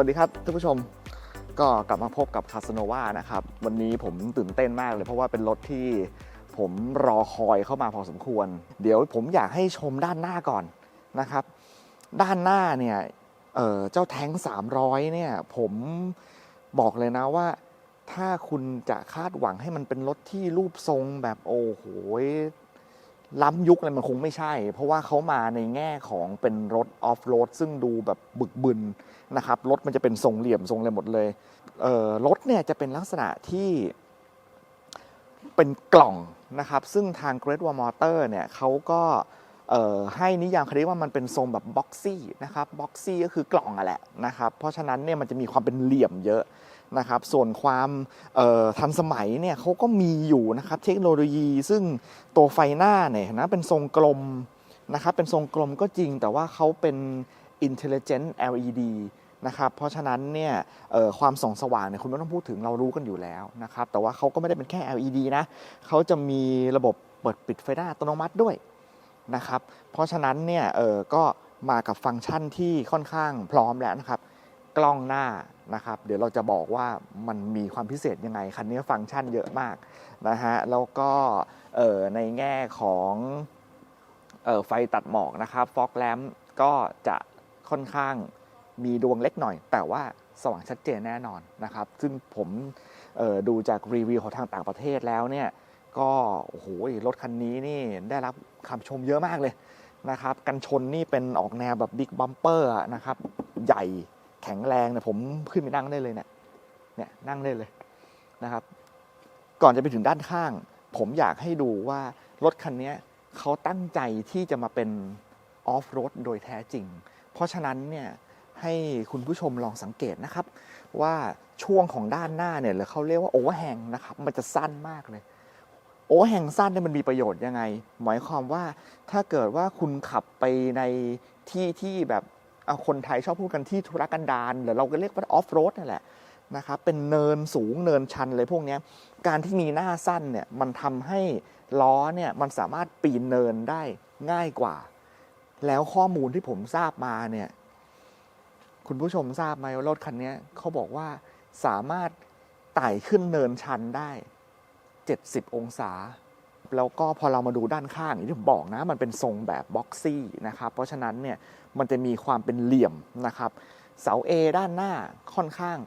สวัสดีครับท่านผู้ชมก็กลับมาพบกับคาสโนวานะครับ วันนี้ผมตื่นเต้นมากเลย เพราะว่าเป็นรถที่ผมรอคอยเข้ามาพอสมควร เดี๋ยวผมอยากให้ชมด้านหน้าก่อนนะครับ ด้านหน้าเนี่ยเเจ้าแท้ง 300 เนี่ย ผมบอกเลยนะว่า ถ้าคุณจะคาดหวังให้มันเป็นรถที่รูปทรงแบบโอ้โห ล้ำยุคอะไรมันคงไม่ใช่ เพราะว่าเขามาในแง่ของเป็นรถออฟโรดซึ่งดูแบบบึกบึนนะครับ รถมันจะเป็นทรงเหลี่ยมทรงอะไรหมดเลยเรถเนี่ยจะเป็นลักษณะที่เป็นกล่องนะครับ ซึ่งทาง Great Wall Motor เนี่ยเขาก็ให้นิยามคดีว่ามันเป็นทรงแบบบ็อกซี่นะครับบ็อกซี่ก็คือกล่องอะแหละนะครับ เพราะฉะนั้นเนี่ยมันจะมีความเป็นเหลี่ยมเยอะ นะครับส่วนความทันสมัยเนี่ยเขาก็มีอยู่นะครับเทคโนโลยี ซึ่งตัวไฟหน้าเนี่ยนะเป็นทรงกลมนะครับเป็นทรงกลมก็จริง แต่ว่าเขาเป็น intelligent LED นะครับเพราะฉะนั้นเนี่ยความส่องสว่างเนี่ยคุณไม่ต้องพูดถึงเรารู้กันอยู่แล้วนะครับแต่ว่าเขาก็ไม่ได้เป็นแค่ LED นะเขาจะมีระบบเปิดปิดไฟหน้าอัตโนมัติด้วยนะครับเพราะฉะนั้นเนี่ยก็มากับฟังก์ชันที่ค่อนข้างพร้อมแล้วนะครับ กล้องหน้านะครับ เดี๋ยวเราจะบอกว่ามันมีความพิเศษยังไง คันนี้ฟังก์ชันเยอะมากนะฮะ แล้วก็ในแง่ของออไฟตัดหมอกนะครับฟอกแลมก็จะค่อนข้างมีดวงเล็กหน่อย แต่ว่าสว่างชัดเจนแน่นอนนะครับ ซึ่งผมดูจากรีวิวของทางต่างประเทศแล้วเนี่ยก็โอ้โหรถคันนี้นี่ได้รับคำชมเยอะมากเลยนะครับ กันชนนี่เป็นออกแนวแบบบิ๊กบัมเปอร์นะครับ ใหญ่ แข็งแรงเนี่ยผมขึ้นไปนั่งได้เลยเนี่ยเนี่ยนั่งได้เลยนะครับ ก่อนจะไปถึงด้านข้าง ผมอยากให้ดูว่ารถคันนี้เขาตั้งใจที่จะมาเป็นออฟโรดโดยแท้จริง เพราะฉะนั้นเนี่ยให้คุณผู้ชมลองสังเกตนะครับ ว่าช่วงของด้านหน้าเนี่ยหรือเขาเรียกว่าโอเวอร์แฮงนะครับ มันจะสั้นมากเลยโอเวอร์แฮงสั้นเนี่ยมันมีประโยชน์ยังไง หมายความว่าถ้าเกิดว่าคุณขับไปในที่ที่แบบ คนไทยชอบพูดกันที่ธุรกันดารหรือเราก็เรียกว่าออฟโรดนั่นแหละนะครับเป็นเนินสูงเนินชันอะไรพวกนี้การที่มีหน้าสั้นเนี่ยมันทำให้ล้อเนี่ยมันสามารถปีนเนินได้ง่ายกว่า แล้วข้อมูลที่ผมทราบมาเนี่ยคุณผู้ชมทราบไหมว่ารถคันนี้เขาบอกว่าสามารถไต่ขึ้นเนินชันได้ 70 องศา แล้วก็พอเรามาดูด้านข้างอย่างที่ผมบอกนะ มันเป็นทรงแบบบ็อกซี่นะครับ เพราะฉะนั้นเนี่ยมันจะมีความเป็นเหลี่ยมนะครับ เสา A ด้านหน้าค่อนข้าง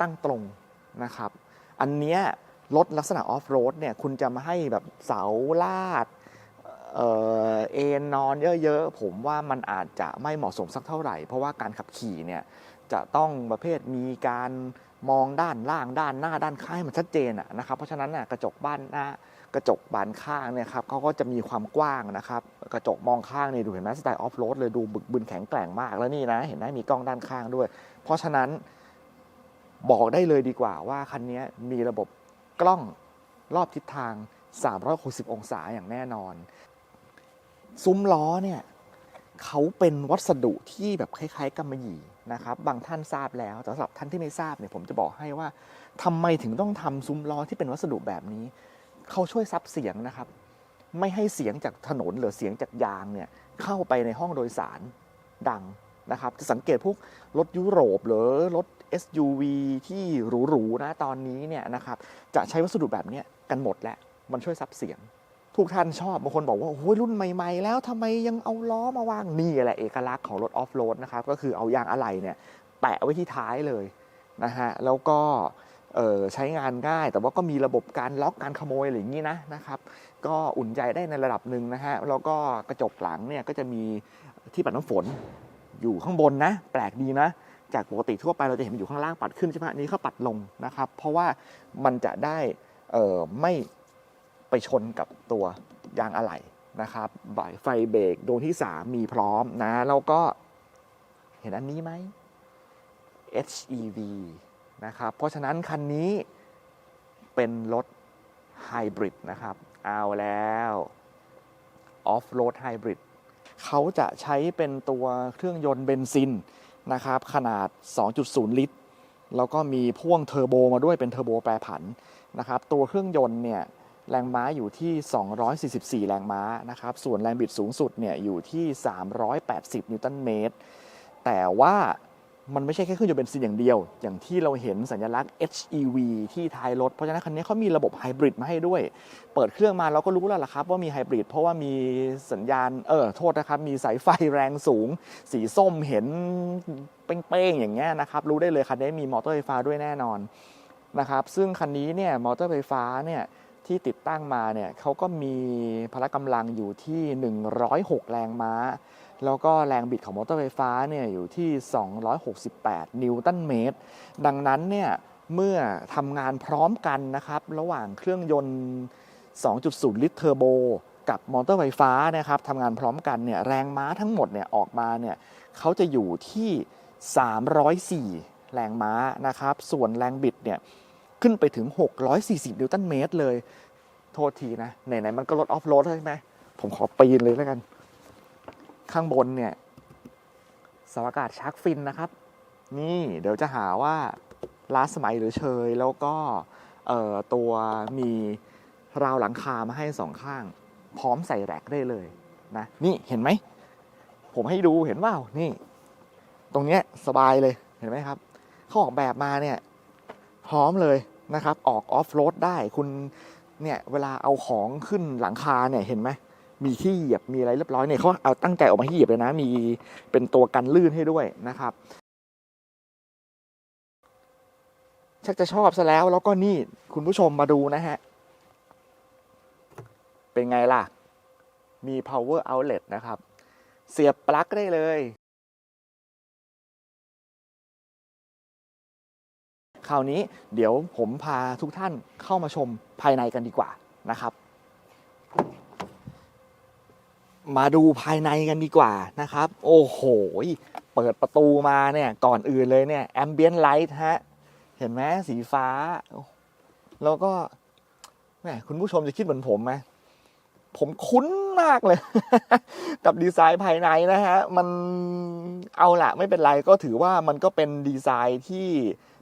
ตั้งตรงนะครับ อันเนี้ยรถลักษณะออฟโรดเนี่ยคุณจะมาให้แบบเสาลาดเอเอนอนเยอะๆ ผมว่ามันอาจจะไม่เหมาะสมสักเท่าไหร่ เพราะว่าการขับขี่เนี่ย จะต้องประเภทมีการมองด้านล่างด้านหน้าด้านข้างให้มันชัดเจนนะครับ เพราะฉะนั้นนะกระจกบ้านหน้ากระจกบานข้างเนี่ยครับเขาก็จะมีความกว้างนะครับ กระจกมองข้างเนี่ยดูเห็นไหมสไตล์ออฟโรดเลยดูบึกบึนแข็งแกร่งมากแล้วนี่นะ เห็นไหมมีกล้องด้านข้างด้วย เพราะฉะนั้นบอกได้เลยดีกว่าว่าคันนี้มีระบบกล้องรอบทิศทาง 360 องศาอย่างแน่นอน ซุ้มล้อเนี่ยเขาเป็นวัสดุที่แบบคล้ายๆกำมะหยี่ นะครับบางท่านทราบแล้วแต่สำหรับท่านที่ไม่ทราบเนี่ยผมจะบอกให้ว่าทำไมถึงต้องทำซุ้มล้อที่เป็นวัสดุแบบนี้ เขาช่วยซับเสียงนะครับ ไม่ให้เสียงจากถนนหรือเสียงจากยางเนี่ยเข้าไปในห้องโดยสารดังนะครับ จะสังเกตพวกรถยุโรปหรือรถ SUV ที่หรูๆนะตอนนี้เนี่ยนะครับจะใช้วัสดุแบบนี้กันหมดแหละมันช่วยซับเสียง ทุกท่านชอบบางคนบอกว่าโอ้ยรุ่นใหม่ๆ แล้วทำไมยังเอาล้อมาวางนี่แหละเอกลักษณ์ของรถออฟโรดนะครับก็คือเอายางอะไหล่เนี่ยแปะไว้ที่ท้ายเลยนะฮะแล้วก็ใช้งานง่าย แต่ว่าก็มีระบบการล็อกการขโมยอะไรอย่างนี้นะนะครับก็อุ่นใจได้ในระดับหนึ่งนะฮะแล้วก็กระจกหลังเนี่ยก็จะมีที่ปัดน้ำฝนอยู่ข้างบนนะ แปลกดีนะ จากปกติทั่วไปเราจะเห็นมันอยู่ข้างล่างปัดขึ้นใช่ไหมนนี้เขาปัดลงนะครับ เพราะว่ามันจะได้ไม่ ไปชนกับตัวยางอะไหล่นะครับบ่ายไฟเบรกดวงที่ 3 มีพร้อมนะ แล้วก็เห็นอันนี้ไหม HEV นะครับ เพราะฉะนั้นคันนี้เป็นรถไฮบริดนะครับ เอาแล้วออฟโรดไฮบริดเขาจะใช้เป็นตัวเครื่องยนต์เบนซินนะครับ ขนาด 2.0 ลิตร แล้วก็มีพ่วงเทอร์โบมาด้วยเป็นเทอร์โบแปรผันนะครับ ตัวเครื่องยนต์เนี่ย แรงม้าอยู่ที่ 244 แรงม้านะครับ ส่วนแรงบิดสูงสุดเนี่ยอยู่ที่ 380 นิวตันเมตร แต่ว่ามันไม่ใช่แค่เครื่องยนต์เบนซินอย่างเดียว อย่างที่เราเห็นสัญลักษณ์ HEV ที่ท้ายรถ เพราะฉะนั้นคันนี้เขามีระบบไฮบริดมาให้ด้วย เปิดเครื่องมาเราก็รู้แล้วล่ะครับว่ามีไฮบริดเพราะว่ามีสัญญาณ เออ โทษนะครับ มีสายไฟแรงสูง สีส้มเห็นเป้งๆ อย่างเงี้ยนะครับ รู้ได้เลยคันนี้มีมอเตอร์ไฟฟ้าด้วยแน่นอนนะครับ ซึ่งคันนี้เนี่ย มอเตอร์ไฟฟ้าเนี่ย ที่ติดตั้งมาเนี่ยเขาก็มีพละกำลังอยู่ที่ 106 แรงม้า แล้วก็แรงบิดของมอเตอร์ไฟฟ้าเนี่ยอยู่ที่ 268 นิวตันเมตร ดังนั้นเนี่ยเมื่อทำงานพร้อมกันนะครับ ระหว่างเครื่องยนต์ 2.0 ลิตรเทอร์โบ กับมอเตอร์ไฟฟ้านะครับทำงานพร้อมกันเนี่ยแรงม้าทั้งหมดเนี่ยออกมาเนี่ยเขาจะอยู่ที่ 304 แรงม้านะครับ ส่วนแรงบิดเนี่ย ขึ้นไปถึง 640 นิวตันเมตรเลย โทษทีนะ ไหน ๆ มันก็ลดออฟโรดใช่ไหม ผมขอปีนเลยแล้วกัน ข้างบนเนี่ยสาอากาศชาร์กฟินนะครับ นี่เดี๋ยวจะหาว่าล้าสมัยหรือเชย แล้วก็ตัวมีราวหลังคามาให้สองข้าง พร้อมใส่แร็กได้เลยนะ นี่เห็นไหม ผมให้ดูเห็นเปล่านี่ ตรงเนี้ยสบายเลยเห็นไหมครับเขาออกแบบมาเนี่ย พร้อมเลยนะครับ ออกออฟโรดได้คุณเนี่ยเวลาเอาของขึ้นหลังคาเนี่ยเห็นไหมมีที่เหยียบมีอะไรเรียบร้อยเนี่ยเขาเอาตั้งใจออกมาให้เหยียบเลยนะ มีเป็นตัวกันลื่นให้ด้วยนะครับ ชักจะชอบซะแล้วแล้วก็นี่คุณผู้ชมมาดูนะฮะ เป็นไงล่ะ มี power outlet นะครับ เสียบปลั๊กได้เลย คราวนี้เดี๋ยวผมพาทุกท่านเข้ามาชมภายในกันดีกว่านะครับ มาดูภายในกันดีกว่านะครับ โอ้โห เปิดประตูมาเนี่ยก่อนอื่นเลยเนี่ยแอมเบียนไลท์ฮะ เห็นไหมสีฟ้า แล้วก็แหมคุณผู้ชมจะคิดเหมือนผมไหมผมคุ้นมากเลย กับดีไซน์ภายในนะฮะ มันเอาละไม่เป็นไรก็ถือว่ามันก็เป็นดีไซน์ที่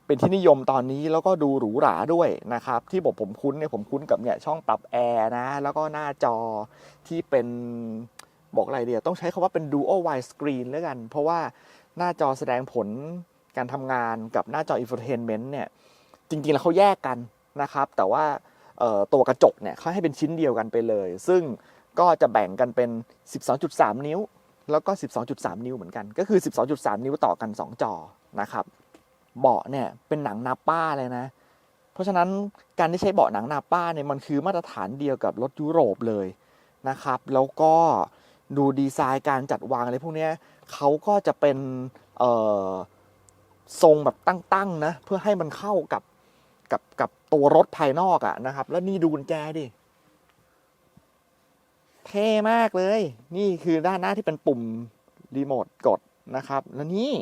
เป็นที่นิยมตอนนี้แล้วก็ดูหรูหราด้วยนะครับ ที่บอกผมคุ้นเนี่ยผมคุ้นกับเนี่ยช่องปรับแอร์นะ แล้วก็หน้าจอที่เป็นบอกอะไรเดียวต้องใช้คาว่าเป็น dual wide screen แล้วกัน เพราะว่าหน้าจอแสดงผลการทำงานกับหน้าจอ infotainment เนี่ย จริงๆ แล้วเขาแยกกันนะครับ แต่ว่าตัวกระจกเนี่ยเขาให้เป็นชิ้นเดียวกันไปเลย ซึ่งก็จะแบ่งกันเป็น 12.3 นิ้ว แล้วก็ 12.3 นิ้วเหมือนกัน ก็คือ 12.3 นิ้วต่อกัน 2 จอนะครับ เบาะเนี่ยเป็นหนังนาป้าเลยนะ เพราะฉะนั้นการที่ใช้เบาะหนังนาป้าเนี่ยมันคือมาตรฐานเดียวกับรถยุโรปเลยนะครับ แล้วก็ดูดีไซน์การจัดวางอะไรพวกนี้เขาก็จะเป็นเออทรงแบบตั้งๆนะเพื่อให้มันเข้ากับกับกับตัวรถภายนอกอะนะครับ แล้วนี่ดูกุญแจดิเท่มากเลย นี่คือด้านหน้าที่เป็นปุ่มรีโมทกดนะครับ แล้วนี่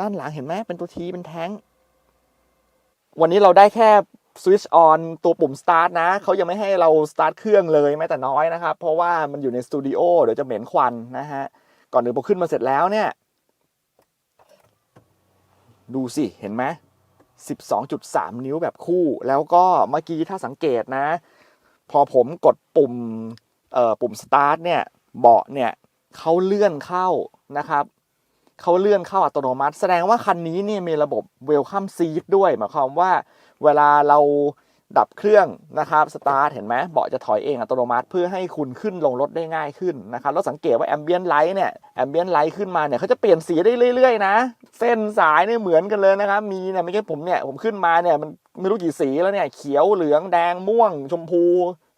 ด้านหลังเห็นไหมเป็นตัวทีเป็นแท้ง วันนี้เราได้แค่สวิตช์ออนตัวปุ่มสตาร์ทนะ เขายังไม่ให้เราสตาร์ทเครื่องเลยแม้แต่น้อยนะครับ เพราะว่ามันอยู่ในสตูดิโอเดี๋ยวจะเหม็นควันนะฮะ ก่อนอื่นพอขึ้นมาเสร็จแล้วเนี่ย ดูสิ เห็นไหม12.3 นิ้วแบบคู่ แล้วก็เมื่อกี้ถ้าสังเกตนะ พอผมกดปุ่มเอ่อปุ่มสตาร์ทเนี่ย เบาะเนี่ยเขาเลื่อนเข้านะครับ เขาเลื่อนเข้าอัตโนมัติ แสดงว่าคันนี้เนี่ยมีระบบ Welcome Seat ด้วย หมายความว่าเวลาเราดับเครื่องนะครับสตาร์ทเห็นไหมเบาะจะถอยเองอัตโนมัติเพื่อให้คุณขึ้นลงรถได้ง่ายขึ้นนะครับแล้วสังเกตว่าแอมเบียนไลท์เนี่ยแอมเบียนไลท์ขึ้นมาเนี่ยเขาจะเปลี่ยนสีได้เรื่อยๆนะ เส้นสายเนี่ยเหมือนกันเลยนะครับ มีเนี่ยไม่ใช่ผมเนี่ยผมขึ้นมาเนี่ยมันไม่รู้กี่สีแล้วเนี่ยเขียวเหลืองแดงม่วง ชมพู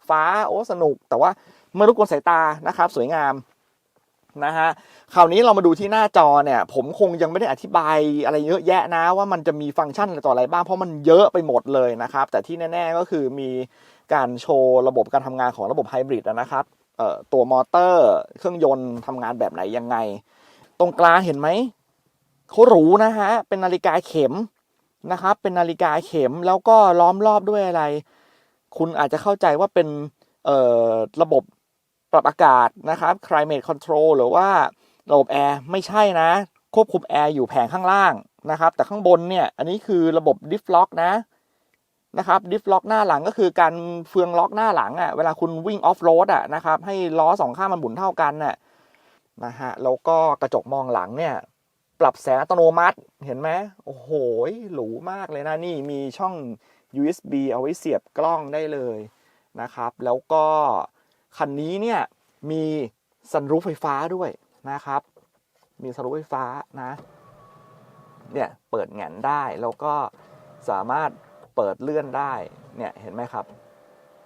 ฟ้าโอ้สนุก แต่ว่าไม่รบกวนสายตานะครับ สวยงาม นะฮะคราวนี้เรามาดูที่หน้าจอเนี่ยผมคงยังไม่ได้อธิบายอะไรเยอะแยะนะว่ามันจะมีฟังก์ชันอะไรต่ออะไรบ้างเพราะมันเยอะไปหมดเลยนะครับ แต่ที่แน่ ๆก็คือมีการโชว์ระบบการทำงานของระบบไฮบริดนะครับตัวมอเตอร์เครื่องยนต์ทำงานแบบไหนยังไง ตรงกลางเห็นไหมเขาหรูนะฮะเป็นนาฬิกาเข็มนะครับ เป็นนาฬิกาเข็มแล้วก็ล้อมรอบด้วยอะไร คุณอาจจะเข้าใจว่าเป็นระบบ ปรับอากาศนะครับ climate control หรือว่าระบบแอร์ไม่ใช่นะ ควบคุมแอร์อยู่แผงข้างล่างนะครับ แต่ข้างบนเนี่ย อันนี้คือระบบ diff lock นะนะครับดิฟล็อกหน้าหลังก็คือการเฟืองล็อกหน้าหลังอะ่ะเวลาคุณวิ่งออฟโรดอะนะครับ ให้ล้อสองข้างมันหมุนเท่ากันน่ะนะฮะแล้วก็กระจกมองหลังเนี่ย ปรับแสงอัตโนมัติเห็นไหมโอ้โหหรูมากเลยนะนี่มีช่อง USB เอาไว้เสียบกล้องได้เลยนะครับ แล้วก็ คันนี้เนี่ยมีสันรูฟไฟฟ้าด้วยนะครับ มีสันรูฟไฟฟ้านะเนี่ยเปิดแงนได้แล้วก็สามารถเปิดเลื่อนได้เนี่ยเห็นไหมครับ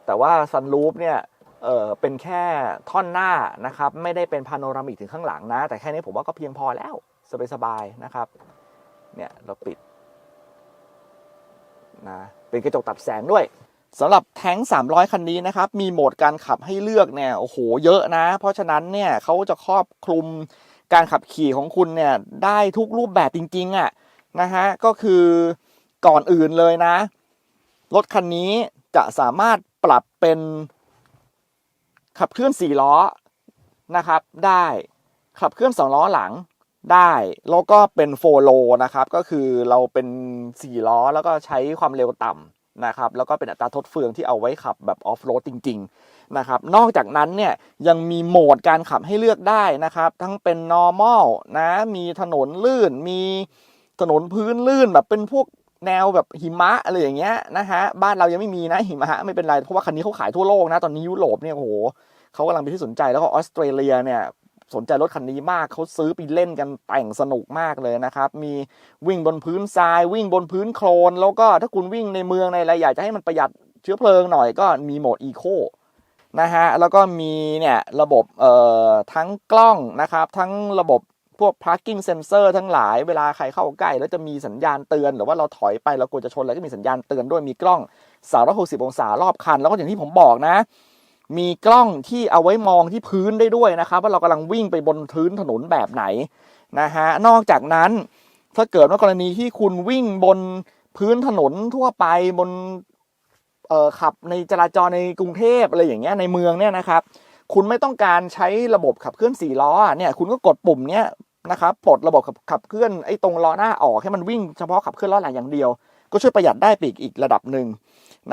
แต่ว่าซันรูฟเนี่ยเออเป็นแค่ท่อนหน้านะครับ ไม่ได้เป็นพาโนรามิกถึงข้างหลังนะ แต่แค่นี้ผมว่าก็เพียงพอแล้วสบายๆนะครับเนี่ยเราปิดนะเป็นกระจกตัดแสงด้วย สำหรับแท้ง 300 คันนี้นะครับ มีโหมดการขับให้เลือกเนี่ย โอ้โห เยอะนะ เพราะฉะนั้นเนี่ยเขาจะครอบคลุมการขับขี่ของคุณเนี่ย ได้ทุกรูปแบบจริงๆอะ่ะนะฮะ ก็คือก่อนอื่นเลยนะ รถคันนี้จะสามารถปรับเป็นขับเคลื่อน 4 ล้อนะครับ ได้ขับเคลื่อน 2 ล้อหลังได้ แล้วก็เป็นโฟโลนะครับ ก็คือเราเป็น 4 ล้อแล้วก็ใช้ความเร็วต่ำ นะครับแล้วก็เป็นอัตราทดเฟืองที่เอาไว้ขับแบบออฟโรดจริงๆนะครับนอกจากนั้นเนี่ยยังมีโหมดการขับให้เลือกได้นะครับ ทั้งเป็น normal นะมีถนนลื่น มีถนนพื้นลื่นแบบเป็นพวกแนวแบบหิมะอะไรอย่างเงี้ยนะฮะบ้านเรายังไม่มีนะหิมะไม่เป็นไรเพราะว่าคันนี้เขาขายทั่วโลกนะตอนนี้ยุโรปเนี่ยโหเขากำลังเป็นที่สนใจแล้วก็ออสเตรเลียเนี่ย สนใจรถคันนี้มากเขาซื้อไปเล่นกันแต่งสนุกมากเลยนะครับ มีวิ่งบนพื้นทราย วิ่งบนพื้นโคลน แล้วก็ถ้าคุณวิ่งในเมืองในอะไรอยากจะให้มันประหยัดเชื้อเพลิงหน่อยก็มีโหมดอีโคนะฮะแล้วก็มีเนี่ยระบบเอ่อทั้งกล้องนะครับ ทั้งระบบพวก parking sensor ทั้งหลายเวลาใครเข้าใกล้ แล้วจะมีสัญญาณเตือน หรือว่าเราถอยไปเรากลัวจะชนอะไรก็มีสัญญาณเตือนด้วยมีกล้อง 360 องศารอบคัน แล้วก็อย่างที่ผมบอกนะ มีกล้องที่เอาไว้มองที่พื้นได้ด้วยนะครับ ว่าเรากำลังวิ่งไปบนพื้นถนนแบบไหนนะฮะนอกจากนั้นถ้าเกิดว่ากรณีที่คุณวิ่งบนพื้นถนนทั่วไปบนเอ่อขับในจราจรในกรุงเทพอะไรอย่างเงี้ยในเมืองเนี่ยนะครับ คุณไม่ต้องการใช้ระบบขับเคลื่อนสี่ล้อเนี่ยคุณก็กดปุ่มเนี้ยนะครับปลดระบบขับขับเคลื่อนไอ้ตรงล้อหน้าออกให้มันวิ่งเฉพาะขับเคลื่อนล้อหลังอย่างเดียว ก็ช่วยประหยัดได้ปีกอีกระดับหนึ่ง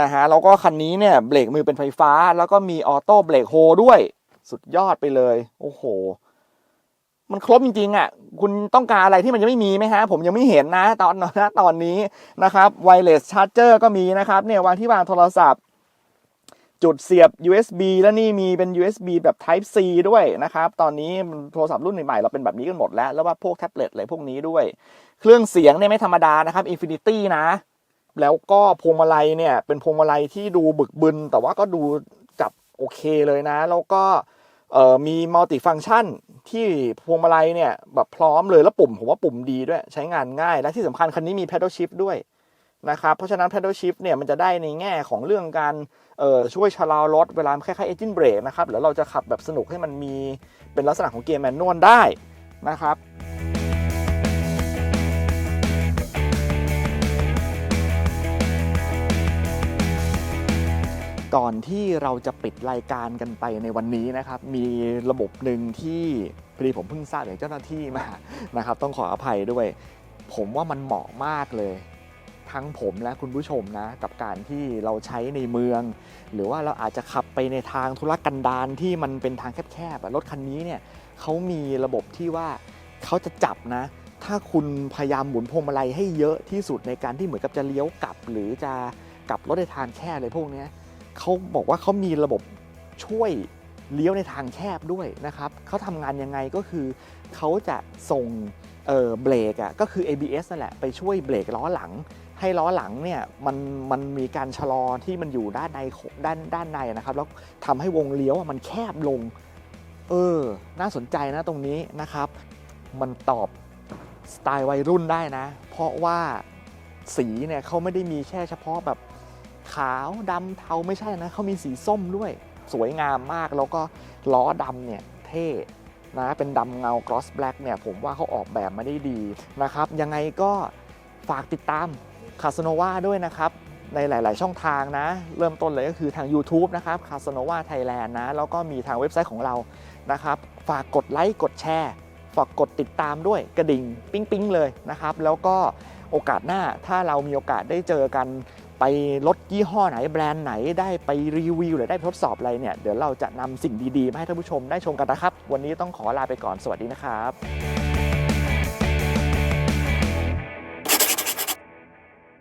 นะฮะแล้วก็คันนี้เนี่ยเบรกมือเป็นไฟฟ้า แล้วก็มีออโต้เบรกโฮด้วย สุดยอดไปเลย โอ้โห มันครบจริงๆอะ คุณต้องการอะไรที่มันยังไม่มีไหมฮะ ผมยังไม่เห็นนะ ตอนนะตอนนี้นะครับไวเลสชาร์จเจอร์ก็มีนะครับเนี่ยวางที่วางโทรศัพท์ จุดเสียบ USB แล้วนี่มีเป็น USB แบบ Type C ด้วยนะครับ ตอนนี้โทรศัพท์รุ่นใหม่ๆเราเป็นแบบนี้กันหมดแล้ว แล้วว่าพวกแท็บเล็ตอะไรพวกนี้ด้วย เครื่องเสียงเนี่ยไม่ธรรมดานะครับ Infinity นะ แล้วก็พวงมาลัยเนี่ย เป็นพวงมาลัยที่ดูบึกบึน แต่ว่าก็ดูจับโอเคเลยนะ แล้วก็มีมัลติฟัง c t ชันที่พวงมาลัยเนี่ยแบบพร้อมเลยแล้วปุ่มผมว่าปุ่มดีด้วย ใช้งานง่าย และที่สำคัญคันนี้มี pedal shift ด้วยนะครับเพราะฉะนั้น pedal shift เนี่ยมันจะได้ในแง่ของเรื่องการช่วยชะลอรถเวลาคล้ายๆ engine brake นะครับแล้วเราจะขับแบบสนุกให้มันมีเป็นลักษณะของเกียร์แมนนวลได้นะครับ ก่อนที่เราจะปิดรายการกันไปในวันนี้นะครับ มีระบบหนึ่งที่พอดีผมเพิ่งทราบจากเจ้าหน้าที่มานะครับ ต้องขออภัยด้วย ผมว่ามันเหมาะมากเลย ทั้งผมและคุณผู้ชมนะ กับการที่เราใช้ในเมือง หรือว่าเราอาจจะขับไปในทางธุรกันดารที่มันเป็นทางแคบๆรถคันนี้เนี่ยเขามีระบบที่ว่าเขาจะจับนะ ถ้าคุณพยายามหมุนพวงมาลัยให้เยอะที่สุดในการที่เหมือนกับจะเลี้ยวกลับ หรือจะกลับรถในทางแคบอะไรพวกนี้ เขาบอกว่าเขามีระบบช่วยเลี้ยวในทางแคบด้วยนะครับเขาทำงานยังไงก็คือเขาจะส่งเบรกอะก็คือ ABS นั่นแหละไปช่วยเบรกล้อหลัง ให้ล้อหลังเนี่ยมันมันมีการชะลอที่มันอยู่ด้านในด้านด้านในนะครับแล้วทำให้วงเลี้ยวมันแคบลง เออ น่าสนใจนะตรงนี้นะครับ มันตอบสไตล์วัยรุ่นได้นะ เพราะว่าสีเนี่ยเขาไม่ได้มีแค่เฉพาะแบบ ขาวดำเทาไม่ใช่นะเขามีสีส้มด้วย สวยงามมากแล้วก็ล้อดำเนี่ยเท่นะเป็นดำเงา gloss black เนี่ยผมว่าเขาออกแบบมาได้ดีนะครับ ยังไงก็ฝากติดตามคาสโนวาด้วยนะครับในหลาย ๆ ช่องทางนะ เริ่มต้นเลยก็คือทาง YouTube นะครับคาสโนวาไทยแลนด์นะ แล้วก็มีทางเว็บไซต์ของเรานะครับ ฝากกดไลค์ กดแชร์ ฝากกดติดตามด้วยกระดิ่ง ปิ๊ง ๆ เลยนะครับ แล้วก็โอกาสหน้าถ้าเรามีโอกาสได้เจอกัน ไปรถยี่ห้อไหนแบรนด์ไหนได้ไปรีวิวหรือได้ทดสอบอะไรเนี่ยเดี๋ยวเราจะนำสิ่งดีๆมาให้ท่านผู้ชมได้ชมกันนะครับ วันนี้ต้องขอลาไปก่อนสวัสดีนะครับ